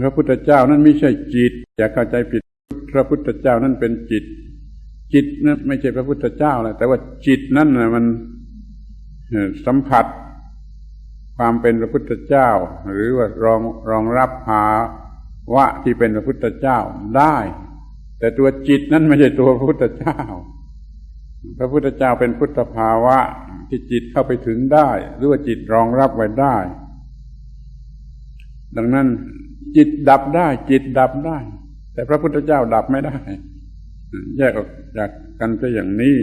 พระพุทธเจ้านั้นไม่ใช่จิตอย่าเข้าใจผิด พระพุทธเจ้านั้นเป็นจิต จิตนั้นไม่ใช่พระพุทธเจ้าแหละแต่ว่าจิตนั้นนะมันสัมผัส ความเป็นพระพุทธเจ้า หรือว่ารองรองรับภาวะที่เป็นพระพุทธเจ้าได้ แต่ตัวจิตนั้นไม่ใช่ตัวพระพุทธเจ้า พระพุทธเจ้าเป็นพุทธภาวะที่จิตเข้าไปถึงได้ หรือว่าจิตรองรับไว้ได้ ดังนั้น จิตดับได้ จิตดับได้ แต่พระพุทธเจ้าดับไม่ได้ แยกออกจากกันซะอย่างนี้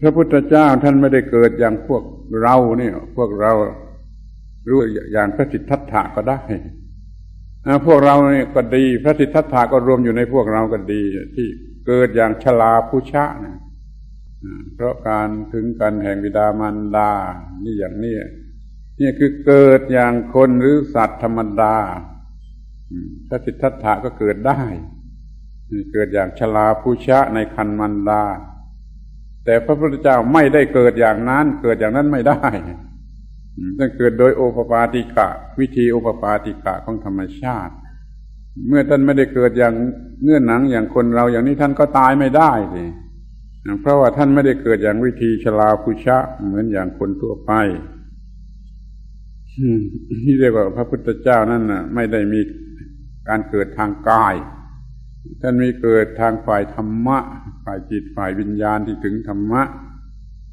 พระพุทธเจ้าท่านไม่ได้เกิดอย่างพวกเราเนี่ย พวกเรารู้อย่างพระสิทธัตถะก็ได้พวกเราเนี่ยก็ดี พระสิทธัตถะก็รวมอยู่ในพวกเราก็ดี ที่เกิดอย่างชลาผู้ชะนะเพราะการถึงกันแห่งวิดามารดา นี่อย่างนี้ นี่คือเกิดอย่างคนหรือสัตว์ธรรมดาพระสิทธัตถะก็เกิดได้เกิดอย่างชลาผู้ชะในคันมันดา แต่พระพุทธเจ้าไม่ได้เกิดอย่างนั้น เกิดอย่างนั้นไม่ได้ต้องเกิดโดยโอปปาติกะ วิธีโอปปาติกะของธรรมชาติ เมื่อท่านไม่ได้เกิดอย่างเงื่อนหนังอย่างคนเราอย่างนี้ท่านก็ตายไม่ได้สิเพราะว่าท่านไม่ได้เกิดอย่างวิธีชลาภุชะเหมือนอย่างคนทั่วไป ที่เรียกว่าพระพุทธเจ้านั่นน่ะ ไม่ได้มีการเกิดทางกาย ท่านมีเกิดทางฝ่ายธรรมะ ฝ่ายจิตฝ่ายวิญญาณที่ถึงธรรมะ